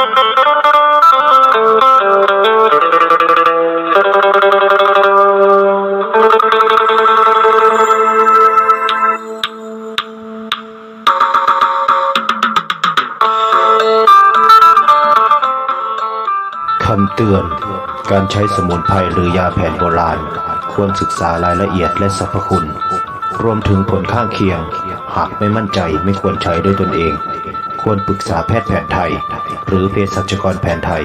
คำเตือน การใช้สมุนไพรหรือยาแผนโบราณ ควรศึกษารายละเอียดและสรรพคุณ รวมถึงผลข้างเคียง หากไม่มั่นใจไม่ควรใช้ด้วยตนเอง ควรปรึกษาแพทย์แผนไทย หรือเภสัชกรแผนไทย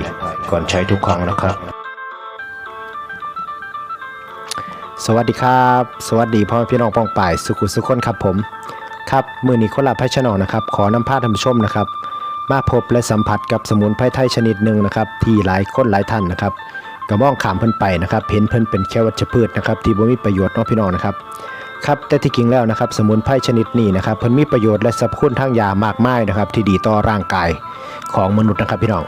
ก่อนใช้ทุกครั้งนะครับ สวัสดีครับ สวัสดีพ่อพี่น้องปองป่ายสุขุสุขคนครับผม ครับมือนี้คนลาไพ่ชนอนะครับ ขอนำพาท่านผู้ชมนะครับ มาพบและสัมผัสกับสมุนไพรไทยชนิดหนึ่งนะครับ ที่หลายคนหลายท่านนะครับกระมองขามเพิ่นไปนะครับเห็นเพิ่นเป็นแค่วัชพืชนะครับที่บ่มีประโยชน์เนาะพี่น้องนะครับ ครับแต่ที่จริงแล้วนะครับสมุนไพรชนิดนี้นะครับเพิ่นมีประโยชน์และสรรพคุณทางยามากมายนะครับที่ดีต่อร่างกายของมนุษย์นะครับพี่น้อง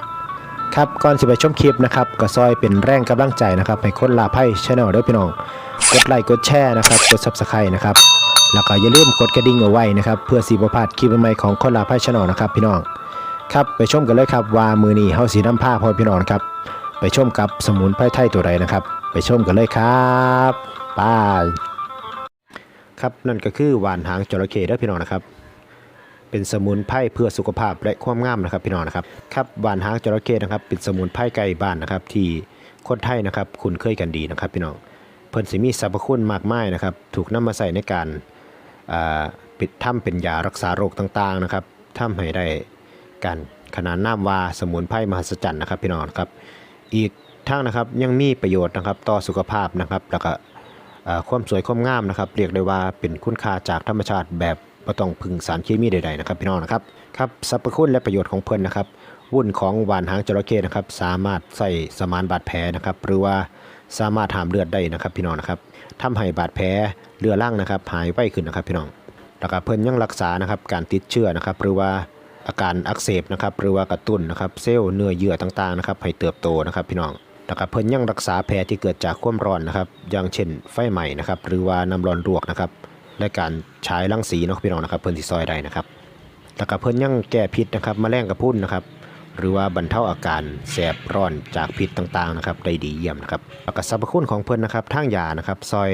ครับก่อนสิไปชมคลิปนะครับก็ซอยเป็นแรงกำลังใจนะครับให้คนลาไพ่ชแนลด้วยพี่น้องกดไลค์กดแชร์นะครับกด subscribe นะครับแล้วก็อย่าลืมกดกระดิ่งเอาไว้นะครับเพื่อสีประพาดคลิปใหม่ของคนลาไพ่ชแนลนะครับพี่น้องครับไปชมกันเลยครับว่ามือนี้เฮาสีน้ำผ้าพอพี่น้องครับไปชมกับสมุนไพรไทยตัวใดนะครับ ไปชมกันเลยครับป้าย ครับนั่นก็คือหวานหางจระเข้เด้อพี่น้องนะครับ เป็นสมุนไพรเพื่อสุขภาพและความงามนะครับพี่น้องนะครับครับหวานหางจระเข้นะครับ เป็นสมุนไพรไก่บ้านนะครับ ที่คนไทยนะครับคุ้นเคยกันดีนะครับ พี่น้องเพิ่นสิมีสรรพคุณมากมายนะครับ ถูกนำมาใส่ในการปิดถ้ำเป็นยารักษาโรคต่างๆนะครับทำให้ได้การขนานนามว่าสมุนไพรมหัศจรรย์นะครับพี่น้องครับ อีกทั้งนะครับยังมีประโยชน์นะครับต่อสุขภาพนะครับแล้วก็ ความสวยความงามนะครับเรียกได้ว่าเป็นคุณค่าจากธรรมชาติแบบไม่ต้องพึ่งสารเคมีใดๆนะครับพี่น้องนะครับครับสรรพคุณและประโยชน์ของเพิ่นนะครับวุ่นของหวานหางจระเข้นะครับสามารถใส่สมานบาดแผลนะครับหรือว่าสามารถหามเลือดได้นะครับพี่น้องนะครับทำให้บาดแผลเลือรั่งนะครับหายไวขึ้นนะครับพี่น้องแล้วก็เพิ่นยังรักษานะครับการติดเชื้อนะครับหรือว่าอาการอักเสบนะครับหรือว่ากระตุ้นนะครับเซลล์เนื้อเยื่อต่างๆนะครับให้เติบโตนะครับพี่น้อง แล้วก็เพิ่นยังรักษาแผลที่เกิดจากความร้อนนะครับอย่างเช่นไฟไหม้นะครับหรือว่าน้ำร้อนลวกนะครับและการใช้รังสีเนาะพี่น้องนะครับเพิ่นสิซอยได้นะครับแล้วก็เพิ่นยังแก้พิษนะครับมแมลงกระพรุนนะครับหรือว่าบรรเทาอาการแสบร้อนจากพิษต่างๆนะครับได้ดีเยี่ยมนะครับแล้วก็สรรพคุณของเพิ่นนะครับทางยานะครับซอย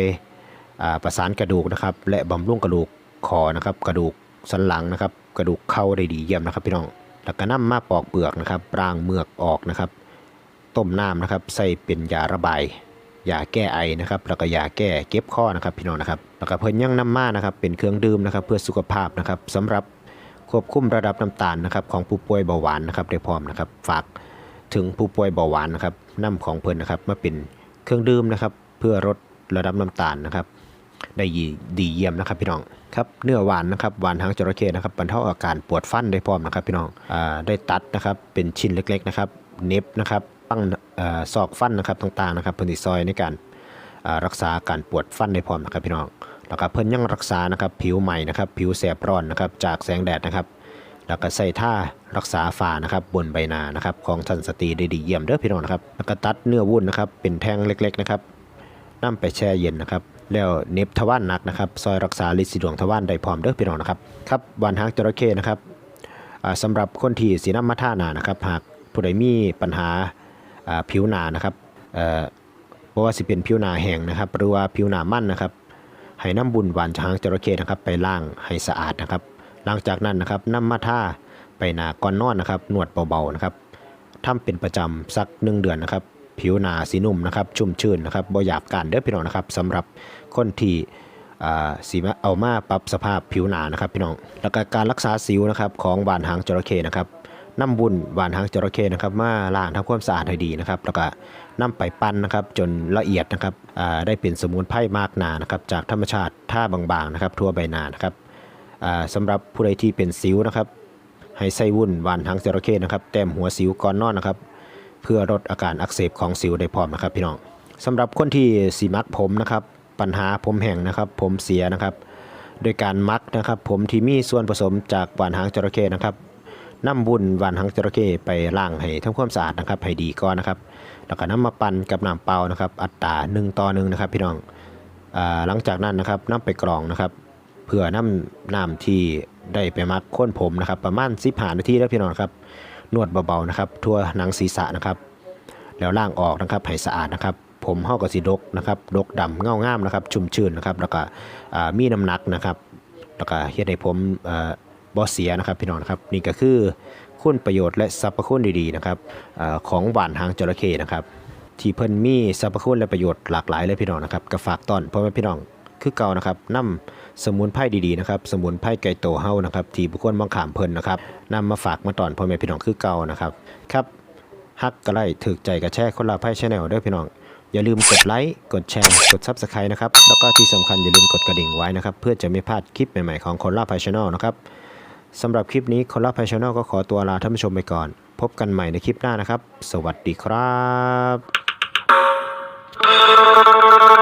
อ่าประสานกระดูกนะครับและบำรุงกระดูกคอนะครับกระดูกสันหลังนะครับกระดูกเข่าได้ดีเยี่ยมนะครับพี่น้องแล้วก็นำมาปอกเปลือกนะครับปรางเมือกออกนะครับ ต้มน้ำนะครับ ใส่เป็นยาระบายยาแก้ไอนะครับ แล้วก็ยาแก้เก็บข้อนะครับพี่น้องนะครับ แล้วก็เพิ่นยังน้ำมานะครับ เป็นเครื่องดื่มนะครับ เพื่อสุขภาพนะครับสำหรับควบคุมระดับน้ำตาลนะครับของผู้ป่วยเบาหวานนะครับได้พร้อมนะครับ ฝากถึงผู้ป่วยเบาหวานนะครับน้ำของเพิ่นนะครับมาเป็นเครื่องดื่มนะครับ เพื่อลดระดับน้ำตาลนะครับ ได้ดีเยี่ยมนะครับพี่น้องครับเนื้อหวานนะครับหวานหางจระเข้นะครับบรรเทาอาการปวดฟันได้พร้อมนะครับพี่น้องอ่าได้ตัดนะครับเป็นชิ้นเล็กๆนะครับเน็บนะครับ ตั้งอซอกฟันนะครับต่างๆนะครับเพิ่นสิซอยในการรักษาการปวดฟันได้พร้อมนะครับพี่น้องแล้วก็เพิ่นยังรักษานะครับผิวใหม่นะครับผิวแสบร้อนนะครับจากแสงแดดนะครับ แล้วก็ใส่ท่ารักษาฝ้านะครับบนใบหน้านะครับของท่านสตรีได้ดีเยี่ยมเด้อพี่น้องนะครับแล้วก็ตัดเนื้อวุ้นนะครับเป็นแท่งเล็ก ๆนะครับนำไปแช่เย็นนะครับแล้วเน็บทวารหนักนะครับซอยรักษาลิสิดวงทวารได้พร้อมเด้อพี่น้องนะครับครับวานหางจระเข้นะครับอ่าสำหรับคนที่สีน้ำมาท่านานะครับหากผู้ใดมีปัญหา ผิวหนานะครับเพราะว่าสิเป็นผิวหนาแห้งนะครับ หรือว่าผิวหนามั่นนะครับให้น้ำบุญหวานหางจระเข้นะครับ ไปล้างให้สะอาดนะครับ หลังจากนั้นนะครับน้ำมาท่าไปหนาก่อนนอนนะครับนวดเบาๆนะครับทำเป็นประจำสักหนึ่งเดือนนะครับผิวหนาสีนุ่มนะครับชุ่มชื่นนะครับบ่หยาบการเด้อพี่น้องนะครับสำหรับคนที่อ่าสีมาเอามาปรับสภาพผิวหนานะครับพี่น้องแล้วก็การรักษาสิวนะครับของหวานหางจระเข้นะครับ น้ำบุญหวานหางจระเข้นะครับมาล้างทำความสะอาดให้ดีนะครับแล้วก็นำไปปั้นนะครับจนละเอียดนะครับได้เป็นสมุนไพรมากนานะครับจากธรรมชาติท่าบางๆนะครับทั่วใบหน้านะครับอ่าสำหรับผู้ใดที่เป็นสิวนะครับ ให้ใส่วุ่นหวานหางจระเข้นะครับแต้มหัวสิวก่อนนอนนะครับ เพื่อลดอาการอักเสบของสิวได้พร้อมนะครับพี่น้องสำหรับคนที่สีมักผมนะครับปัญหาผมแห้งนะครับ ผมเสียนะครับโดยการมักนะครับ ผมที่มีส่วนผสมจากหวานหางจระเข้นะครับ นำบุญวานหางจระเข้ไปล้างให้ทำความสะอาดนะครับให้ดีก่อนนะครับ แล้วก็นำมาปั่นกับน้ำเปล่านะครับ อัตรา1ต่อ1นะครับ พี่น้องอ่าหลังจากนั้นนะครับนำไปกรองนะครับ เพื่อนำน้ำที่ได้ไปมักโค้นผมนะครับ ประมาณ15นาทีแล้วพี่น้องครับ นวดเบาๆนะครับ ทั่วหนังศีรษะนะครับ แล้วล่างออกนะครับให้สะอาดนะครับผมเฮาก็สิดกนะครับดกดำเงางามนะครับ ชุ่มชื่นนะครับ แล้วก็อ่ามีน้ำหนักนะครับ แล้วก็เฮ็ดให้ผม เอ่อบ่เสียนะครับพี่น้องครับนี่ก็คือคุณประโยชน์และสรรพคุณดีๆนะครับอของหวานหางจระเข้นะครับที่เพิ่นมีสรรพคุณและประโยชน์หลากหลายเลยพี่น้องนะครับก็ฝากต้อนพ่อแม่พี่น้องคือเก่านะครับนำสมุนไพรดีๆนะครับสมุนไพรไก่โตเฮานะครับที่บุคคลมองขามเพิ่นนะครับนำมาฝากมาตอนพ่อแม่พี่น้องคือเก่านะครับครับฮักกระไลถึกใจกระแชร์คนละไพ่ชาแนลด้วยพี่น้องอย่าลืมกดไลค์ กดแชร์ กด Subscribe นะครับ แล้วก็ที่สำคัญอย่าลืมกดกระดิ่งไว้นะครับ เพื่อจะไม่พลาดคลิปใหม่ ๆ ของคนละไพ่ชาแนลนะครับ สำหรับคลิปนี้คนรักแพชชาแนลก็ขอตัวลาท่านผู้ชมไปก่อน พบกันใหม่ในคลิปหน้านะครับ สวัสดีครับ